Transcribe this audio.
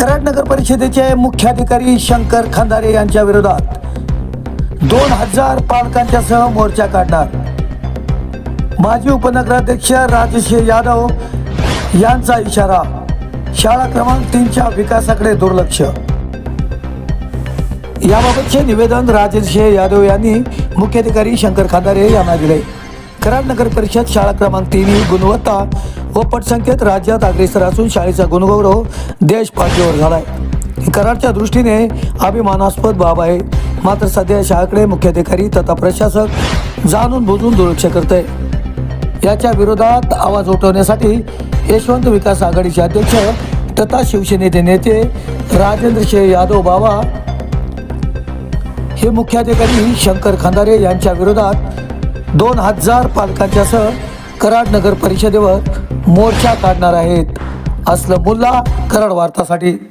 कराड नगर परिषदेचे मुख्याधिकारी शंकर खंदारे यांच्या विरोधात दोन हजार पालकांच्या सह मोर्चा काढणार. माजी उपनगराध्यक्ष राजेश यादव यांचा इशारा शाळा क्रमांक तीनच्या विकासाकडे दुर्लक्ष. याबाबतचे निवेदन राजेश यादव यांनी मुख्याधिकारी शंकर खांदारे यांना दिले. कराड नगर परिषद शाळा क्रमांक तीन ही गुणवत्ता व पटसंख्येत राज्यात अग्रेसर असून शाळेचा गुणगौरव देश पाठीवर झालाय. करारच्या कराडच्या दृष्टीने अभिमानास्पद बाब आहे. मात्र सध्या शाळेकडे मुख्याधिकारी तथा प्रशासक जाणून बुजून दुर्लक्ष आहे याच्या विरोधात आवाज उठवण्यासाठी यशवंत विकास आघाडीचे अध्यक्ष तथा शिवसेनेचे नेते राजेंद्र सिंह यादव बाबा हे मुख्याधिकारी शंकर खंदारे यांच्या विरोधात दोन हजार पालकांच्यासह कराड नगर परिषदेवर मोर्चा काढणार आहेत. असलं मुल्ला कराड वार्तासाठी.